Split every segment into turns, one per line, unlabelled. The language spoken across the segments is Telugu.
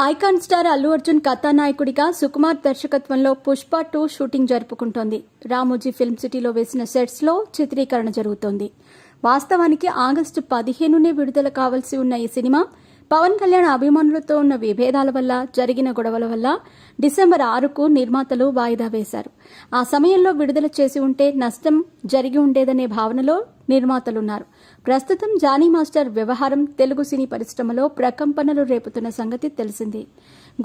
ఐకాన్ స్టార్ అల్లు అర్జున్ కథానాయకుడిగా సుకుమార్ దర్శకత్వంలో పుష్ప టూ షూటింగ్ జరుపుకుంటోంది. రామోజీ ఫిల్మ్ సిటీలో వేసిన సెట్స్లో చిత్రీకరణ జరుగుతోంది. వాస్తవానికి ఆగస్టు పదిహేనునే విడుదల కావాల్సి ఉన్న ఈ సినిమా పవన్ కళ్యాణ్ అభిమానులతో ఉన్న విభేదాల వల్ల జరిగిన గొడవల వల్ల డిసెంబర్ ఆరుకు నిర్మాతలు వాయిదా వేశారు. ఆ సమయంలో విడుదల చేసి ఉంటే నష్టం జరిగి ఉండేదనే భావనలో నిర్మాతలున్నారు. ప్రస్తుతం జానీ మాస్టర్ వ్యవహారం తెలుగు సినీ పరిశ్రమలో ప్రకంపనలు రేపుతున్న సంగతి తెలిసింది.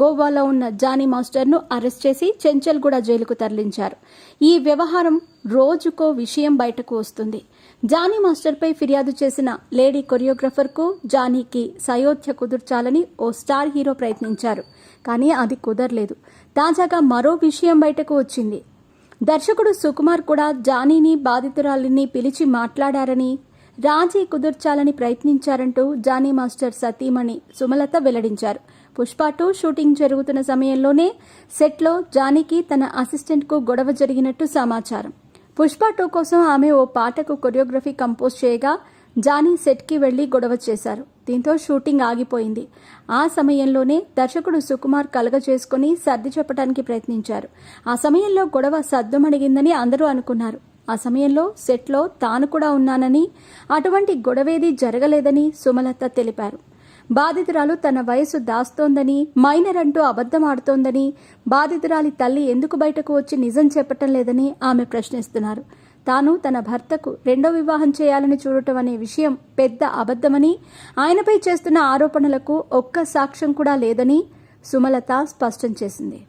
గోవాలో ఉన్న జానీ మాస్టర్ను అరెస్ట్ చేసి చెంచల్గూడ జైలుకు తరలించారు. ఈ వ్యవహారం రోజుకో విషయం బయటకు వస్తుంది. జానీ మాస్టర్పై ఫిర్యాదు చేసిన లేడీ కొరియోగ్రఫర్కు జానీకి సయోధ్య కుదుర్చాలని ఓ స్టార్ హీరో ప్రయత్నించారు. కానీ అది కుదరలేదు. తాజాగా మరో విషయం బయటకు వచ్చింది. దర్శకుడు సుకుమార్ కూడా జానీని బాధితురాలిని పిలిచి మాట్లాడారని రాజీ కుదుర్చాలని ప్రయత్నించారంటూ జానీ మాస్టర్ సతీమణి సుమలత వెల్లడించారు. పుష్ప టూ షూటింగ్ జరుగుతున్న సమయంలోనే సెట్లో జానీకి తన అసిస్టెంట్కు గొడవ జరిగినట్టు సమాచారం. పుష్ప టూ కోసం ఆమె ఓ పాటకు కొరియోగ్రఫీ కంపోజ్ చేయగా జానీ సెట్కి వెళ్ళి గొడవ చేశారు. దీంతో షూటింగ్ ఆగిపోయింది. ఆ సమయంలోనే దర్శకుడు సుకుమార్ కలగ చేసుకుని సర్ది చెప్పడానికి ప్రయత్నించారు. ఆ సమయంలో గొడవ సద్దుమణిగిందని అందరూ అనుకున్నారు. ఆ సమయంలో సెట్లో తాను కూడా ఉన్నానని అటువంటి గొడవేది జరగలేదని సుమలత తెలిపారు. బాధితురాలు తన వయసు దాస్తోందని మైనర్ అంటూ అబద్ధం ఆడుతోందని బాధితురాలి తల్లి ఎందుకు బయటకు వచ్చి నిజం చెప్పటం లేదని ఆమె ప్రశ్నిస్తున్నారు. తాను తన భర్తకు రెండో వివాహం చేయాలని చూడటం అనే విషయం పెద్ద అబద్ధమని ఆయనపై చేస్తున్న ఆరోపణలకు ఒక్క సాక్ష్యం కూడా లేదని సుమలత స్పష్టం చేసింది.